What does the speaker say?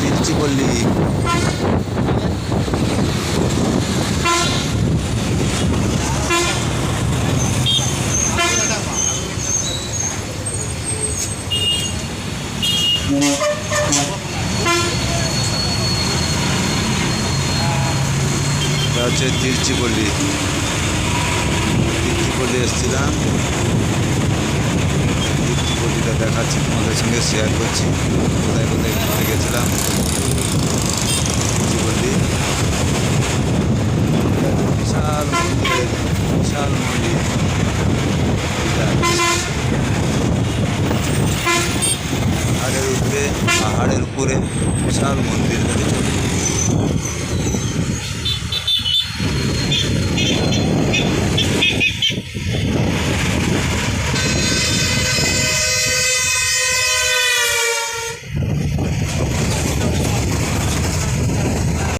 তিরচি পল্লী এটা হচ্ছে তিরচিপল্লি তিরচিপল্লি এসেছিলাম। তিরচিপল্লিটা দেখাচ্ছি তোমাদের সঙ্গে শেয়ার করছি। வந்து விஷால் மொழி ஆடலுக்கு ஆடலுக்கு ஒரு விஷால் மொழி இருக்கிறது